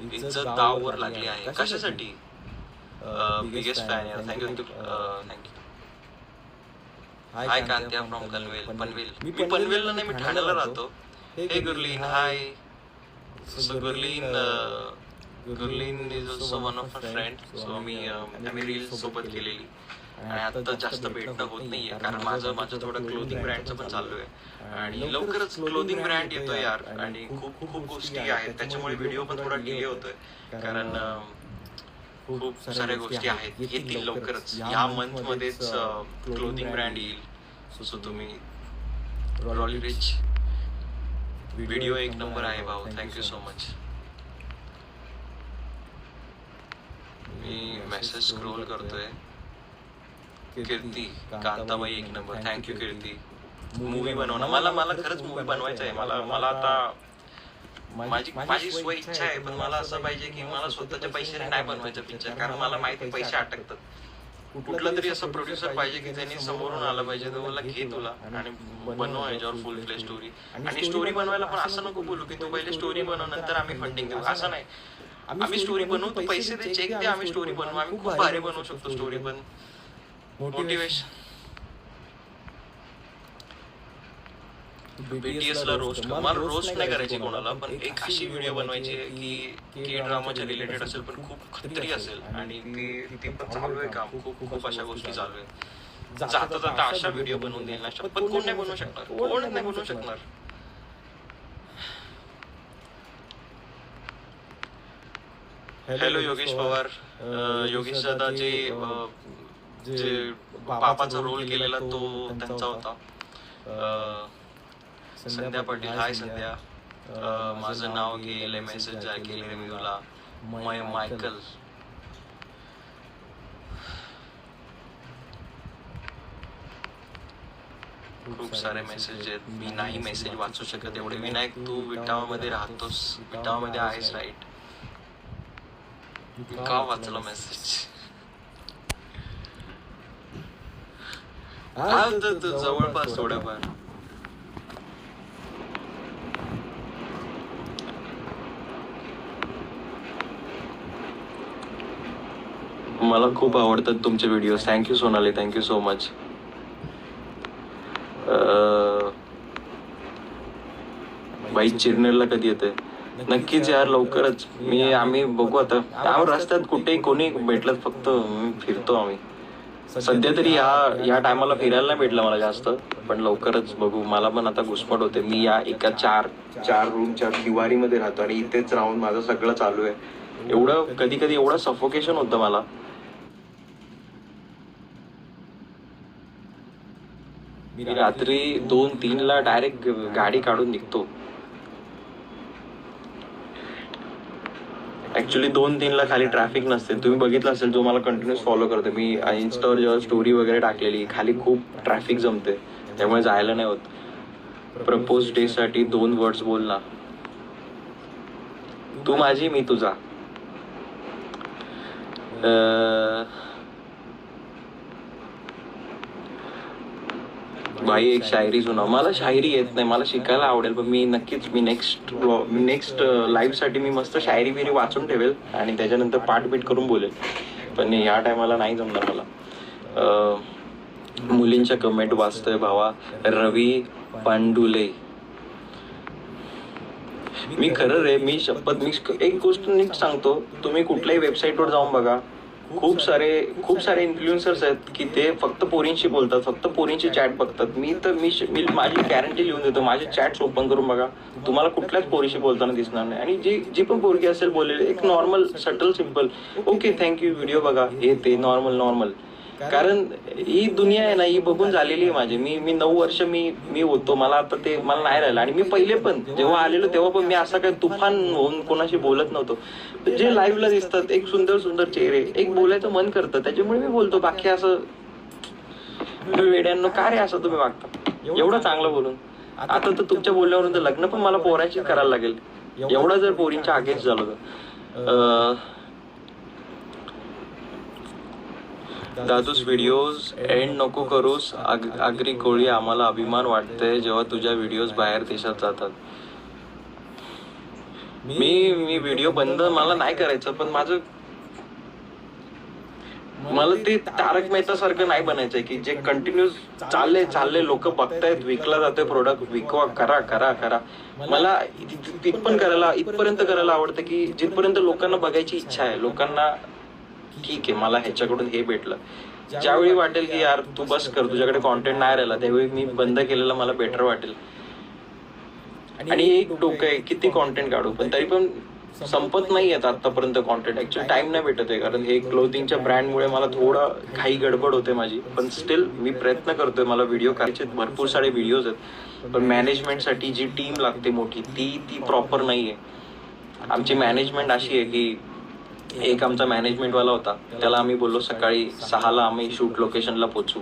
इज्जत दाववर लागली आहे. कशासाठी? बिगेस्ट फॅन यार thank you thank you hi Kantya from कनवेल Panvel मी पनवेलला नाही मी ठाण्याला राहतो. हे Gurleen hi so Gurleen Gurleen is also one of my friend so आम्ही अं, आम्ही रील सोबत केलेली आणि आता जास्त भेटणं होत नाहीये कारण माझं माझं थोडं क्लोथिंग ब्रँडचं पण चालू आहे. आणि लवकरच क्लोथिंग ब्रँड येतोय यार. आणि खूप खूप गोष्टी आहेत. त्याच्यामुळे व्हिडिओ पण थोडा डिले होतोय. कारण अं, खूप साऱ्या गोष्टी आहेत. येतील लवकरच. या मंथ मध्येच क्लोथिंग ब्रँड येईल. सो तुम्ही रॉली रिच व्हिडिओ एक नंबर आहे भाऊ. थँक्यू सो मच मी मेसेज स्क्रोल करतोय. कीर्ती कांताबाई एक नंबर थँक्यू कीर्ती. मूवी बनवणं मला मला खरंच मूवी बनवायचं आहे. मला मला आता माझी माझी स्वय इच्छा आहे पण मला असं पाहिजे की मला स्वतःच्या पैशाने नाही बनवायचं पिक्चर कारण मला माहिती पैसे अटकतात. कुठला तरी असं प्रोड्युसर पाहिजे की त्यांनी समोरून आलं पाहिजे तर मला घे तुला. आणि बनव याच्यावर फुल फ्ले स्टोरी आणि स्टोरी बनवायला पण असं नको बोलू की तू पहिले स्टोरी बनव नंतर आम्ही फंडिंग देऊ. असं नाही. आम्ही स्टोरी बनवू तू पैसे दे चेक दे आम्ही स्टोरी बनवू आम्ही खूप भारी बनवू शकतो स्टोरी पण. मोटिवेशन बीटीएस ला रोस्ट मला रोस्ट नाही करायची कोणाला पण एक अशी व्हिडिओ बनवायची की के ड्रामाच्या रिलेटेड असेल पण खूप खतरी असेल. आणि ती ती पण चालू आहे काम खूप खूप अशा गोष्टी चालू आहे जाता जाता अशा व्हिडिओ बनवून देईल ना. पण कोण नाही बनवू शकणार. कोण नाही बनवू शकणार. हॅलो योगेश पवार योगेश दादा जे जे बापाचा रोल केलेला तो त्यांचा होता. संध्या पाटील. हाय संध्या. माझं नाव गेले मेसेज केले मी तुला मय मायकल. खूप सारे मेसेज आहेत. मी नाही मेसेज वाचू शकत एवढे. विनायक तू विटावामध्ये राहतोस. विटावामध्ये आहेस राईट का वाचला मेसेज हा तर तो जवळपास थोड्याफार मला खूप आवडतात तुमचे video thank you Sonali thank you so much बाई चिरनेरला कधी येते नक्कीच यार लवकरच. मी आम्ही बघू आता. त्यावर रस्त्यात कुठेही कोणी भेटलं फक्त फिरतो आम्ही. सध्या तरी या या टायमाला फिरायला नाही भेटलं मला जास्त पण लवकरच बघू. मला पण आता घुसपट होते. मी या एका चार चार रूमच्या दिवारीमध्ये राहतो आणि इथेच राहून माझं सगळं चालू आहे. एवढं कधी कधी एवढं सफोकेशन होतं मला. मी रात्री दोन तीन ला डायरेक्ट गाडी काढून निघतो. ऍक्च्युली दोन तीनला खाली ट्रॅफिक नसते. तुम्ही बघितलं असेल जो मला कंटिन्युअस फॉलो करतो मी इन्स्टावर जेव्हा स्टोरी वगैरे टाकलेली खाली खूप ट्रॅफिक जमते त्यामुळे जायला नाही होत. प्रपोज डे साठी दोन वर्ड्स बोल ना. तू माझी मी तुझा अं, भाई एक शायरी सुना मला शायरी येत नाही मला शिकायला आवडेल पण मी नक्कीच मी नेक्स्ट नेक्स्ट लाईव्हसाठी मी मस्त शायरी बिरी वाचून ठेवेल आणि त्याच्यानंतर पाठबीट करून बोलेल. पण या टायमाला नाही जमणार मला. मुलींच्या कमेंट वाचतोय भावा रवी पांडुले. मी खरं रे मी शपथ मी एक गोष्ट नीट सांगतो तुम्ही कुठल्याही वेबसाईटवर जाऊन बघा खूप सारे खूप सारे इन्फ्लुएन्सर्स आहेत की ते फक्त पोरींशी बोलतात फक्त पोरींची चॅट बघतात. मी तर मी मी माझी गॅरंटी लिहून देतो माझे चॅट्स ओपन करून बघा. तुम्हाला कुठल्याच पोरीशी बोलताना दिसणार नाही. आणि जी जी पण पोरगी असेल बोललेली एक normal subtle simple okay thank you video बघा हे ते नॉर्मल नॉर्मल कारण ही दुनिया आहे ना ही बघून झालेली आहे माझी. मी मी नऊ वर्ष मी मी होतो. मला आता ते मला नाही राहिलं. आणि मी पहिले पण जेव्हा आलेलो तेव्हा पण मी असं काही तुफान होऊन कोणाशी बोलत नव्हतो. जे लाईव्हला दिसतात एक सुंदर सुंदर चेहरे एक बोलायचं मन करतं त्याच्यामुळे मी बोलतो. बाकी असं वेड्यांना का रे असं तुम्ही वागता? एवढं चांगलं बोलून. आता तर तुमच्या बोलण्यावरून तर लग्न पण मला पोराची करायला लागेल. एवढं जर पोरींच्या अगेन्स्ट झालं तर अं, दादूस व्हिडिओज एंड नको करूस. आग- आगरी कोळी आम्हाला अभिमान वाटतंय जेव्हा तुझ्या व्हिडिओज बाहेर देशात जातात. मी मी व्हिडिओ बंद मला नाही करायचं पण माझं मला ते तारक मेहता सारखं नाही बनायचंय की जे कंटिन्युअस चालले चालले लोक बघतायत विकला जातोय प्रोडक्ट विकवा करा करा करा. मला इत- तिथपण करायला इथपर्यंत करायला आवडतं की जिथपर्यंत लोकांना बघायची इच्छा आहे लोकांना ठीक आहे मला ह्याच्याकडून हे भेटलं. ज्यावेळी वाटेल की यार तू बस कर तुझ्याकडे कॉन्टेंट नाही राहिला त्यावेळी मी बंद केलेलं मला बेटर वाटेल. आणि एक डोकं आहे किती कॉन्टेंट काढू पण तरी पण संपत नाही आहेत आतापर्यंत कॉन्टेंट ऍक्च्युअली टाइम नाही भेटत आहे कारण हे क्लोथिंगच्या ब्रँडमुळे मला थोडा काही गडबड होते माझी पण स्टील मी प्रयत्न करतोय मला व्हिडिओ करायचे भरपूर सारे व्हिडिओज आहेत. पण मॅनेजमेंटसाठी जी टीम लागते मोठी ती ती प्रॉपर नाही आहे आमची मॅनेजमेंट अशी आहे की एक आमचा मॅनेजमेंटवाला होता. त्याला आम्ही बोललो सकाळी सहाला आम्ही शूट लोकेशनला पोचू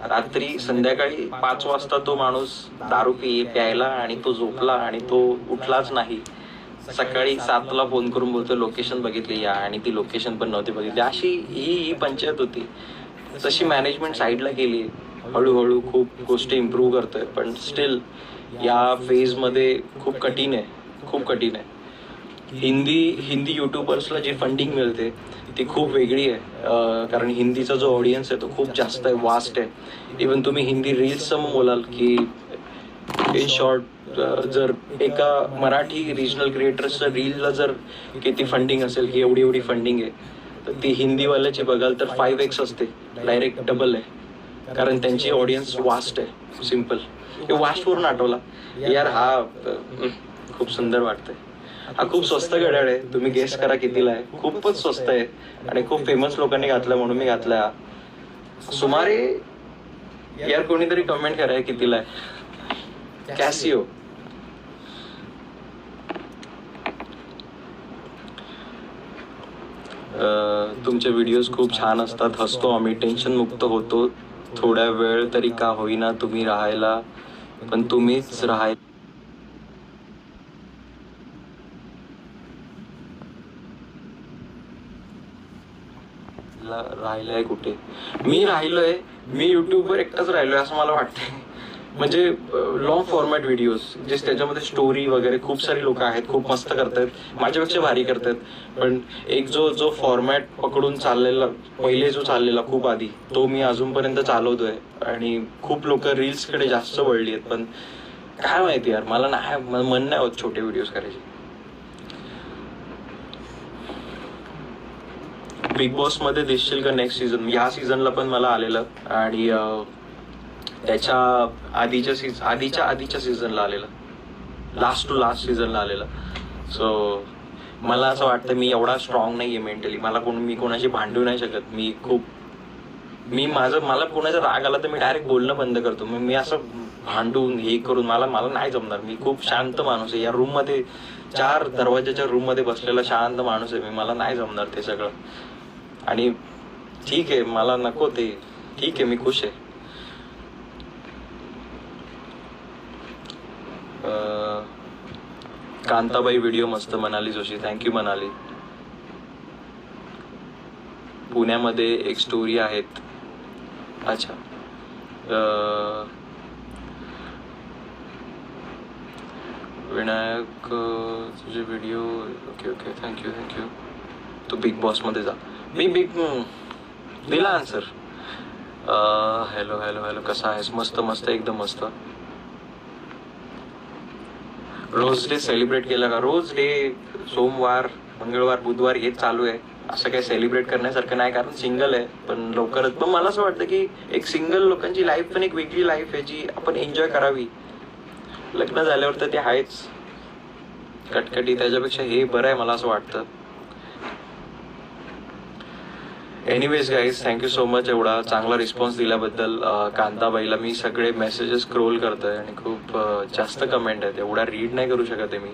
रात्री संध्याकाळी पाच वाजता तो माणूस दारू पी प्यायला आणि तो झोपला आणि तो उठलाच नाही. सकाळी सातला फोन करून बोलतो लोकेशन बघितली या. आणि ती लोकेशन पण नव्हती बघितली. अशी ही ही पंचायत होती. तशी मॅनेजमेंट साईडला गेली हळूहळू खूप गोष्टी इम्प्रूव्ह करतोय. पण स्टील या फेजमध्ये खूप कठीण आहे. खूप कठीण आहे. हिंदी हिंदी युट्यूबर्सला जी फंडिंग मिळते ती खूप वेगळी आहे. कारण हिंदीचा जो ऑडियन्स आहे तो खूप जास्त आहे वास्ट आहे. इवन तुम्ही हिंदी रील्सचं बोलाल की इन शॉर्ट जर एका मराठी रिजनल क्रिएटर्सच्या रीलला जर किती फंडिंग असेल की एवढी एवढी फंडिंग आहे तर ती हिंदीवाल्याची बघाल तर फाईव्ह एक्स असते. डायरेक्ट डबल आहे. कारण त्यांची ऑडियन्स वास्ट आहे. सिंपल वास्टवरून आठवला. यार हा खूप सुंदर वाटतंय. हा खूप स्वस्त घड्याळ आहे तुम्ही गेस करा कितीला आहे. खूपच स्वस्त आहे. आणि खूप फेमस लोकांनी घातलं म्हणून मी घातला. सुमारे यार कोणीतरी कमेंट करा कितीला आहे. कॅसिओ तुमचे व्हिडिओज खूप छान असतात. हसतो आम्ही. टेन्शन मुक्त होतो. थोड्या वेळ तरी का होईना तुम्ही राहायला. पण तुम्हीच राहाय ला- राहिलंय कुठे? मी राहिलोय मी युट्यूबवर एकटाच राहिलोय असं मला वाटतंय. म्हणजे लॉंग फॉर्मॅट व्हिडिओज जे त्याच्यामध्ये स्टोरी वगैरे खूप सारी लोक आहेत खूप मस्त करतायत माझ्यापेक्षा भारी करतायत पण एक जो जो फॉर्मॅट पकडून चाललेला पहिले जो चाललेला खूप आधी तो मी अजूनपर्यंत चालवतोय. आणि खूप लोक रील्सकडे जास्त वळली आहेत पण काय माहिती यार मला नाही मन नाही होत छोटे व्हिडिओज करायचे. बिग बॉसमध्ये दिसशील का नेक्स्ट सीझन ह्या सीझनला पण मला आलेलं. आणि त्याच्या आधीच्या सीझन आधीच्या आधीच्या सीझनला आलेलं. लास्ट टू लास्ट सीझनला आलेलं. सो मला असं वाटतं मी एवढा स्ट्रॉंग नाही आहे मेंटली मला कोण मी कोणाशी भांडू नाही शकत. मी खूप मी माझं मला कोणाचा राग आला तर मी डायरेक्ट बोलणं बंद करतो. मग मी असं भांडून हे करून मला मला नाही जमणार. मी खूप शांत माणूस आहे. या रूममध्ये चार दरवाजाच्या रूममध्ये बसलेला शांत माणूस आहे मी. मला नाही जमणार ते सगळं. आणि ठीक आहे मला नको ते. ठीक आहे मी खुश आहे. कांताबाई व्हिडिओ मस्त मनाली जोशी. थँक्यू मनाली. पुण्यामध्ये एक स्टोरी आहेत. अच्छा. विनायक तुझे video okay okay thank you thank you Tu big बॉसमध्ये जा. मी बिग दिला आन्सर हॅलो हॅलो हॅलो कसा आहेस मस्त मस्त एकदम मस्त रोज डे सेलिब्रेट केला का रोज डे सोमवार मंगळवार बुधवार हे चालू आहे असं काही सेलिब्रेट करण्यासारखं नाही कारण सिंगल आहे पण लवकरच पण मला असं वाटतं की एक सिंगल लोकांची लाईफ पण एक वेगळी लाईफ आहे जी आपण एन्जॉय करावी लग्न झाल्यावर तर ते आहेच कटकटी त्याच्यापेक्षा हे बरं आहे मला असं वाटतं anyways guys thank you so much एवढा चांगला रिस्पॉन्स दिल्याबद्दल कांताबाईला मी सगळे मेसेजेस स्क्रोल करतोय आणि खूप जास्त कमेंट आहेत. एवढा रीड नाही करू शकत आहे मी.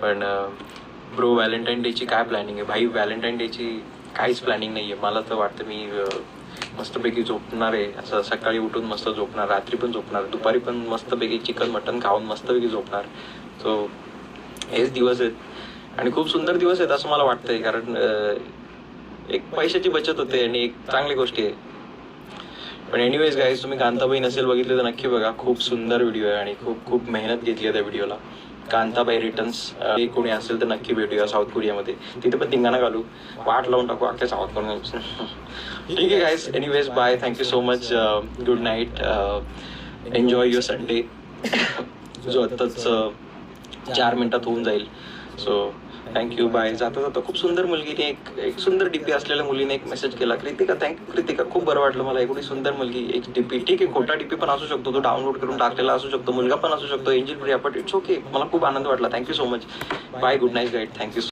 पण ब्रो व्हॅलेंटाईन डेची काय प्लॅनिंग आहे? भाई व्हॅलेंटाईन डेची काहीच प्लॅनिंग नाही आहे मला तर वाटतं मी मस्तपैकी झोपणार आहे. असं सकाळी उठून मस्त झोपणार रात्री पण झोपणार दुपारी पण मस्तपैकी चिकन मटन खाऊन मस्तपैकी झोपणार. सो हेच दिवस आहेत. आणि खूप सुंदर दिवस आहेत असं मला वाटतंय. कारण एक पैशाची बचत होते आणि एक चांगली गोष्टी आहे. पण एनिवेज गाईज तुम्ही कांताबाई नसेल बघितले तर नक्की बघा खूप सुंदर व्हिडिओ आहे आणि खूप खूप मेहनत घेतली आहे त्या व्हिडिओला कांताबाई रिटर्न्स कोणी असेल तर नक्की भेटूया साऊथ कोरियामध्ये तिथे पण धिंगाणा घालू. वाट लावून टाकू अख्ख्या साऊथ कोरिया ठीक आहे guys anyways bye thank you so much good night enjoy your Sunday जो आत्ताच चार मिनटात होऊन जाईल. सो थँक्यू बाय जाता जाता खूप सुंदर मुलगीने एक एक सुंदर डीपी असलेल्या मुलीने एक मेसेज केला. Kritika thank you Kritika. खूप बरं वाटलं मला. एवढी सुंदर मुलगी एक डीपी ठीक आहे खोटा डीपी पण असू शकतो. तो डाउनलोड करून टाकलेला असू शकतो. मुलगा पण असू शकतो. Angel Priya but it's okay मला खूप आनंद वाटला. Thank you so much bye good night guide thank you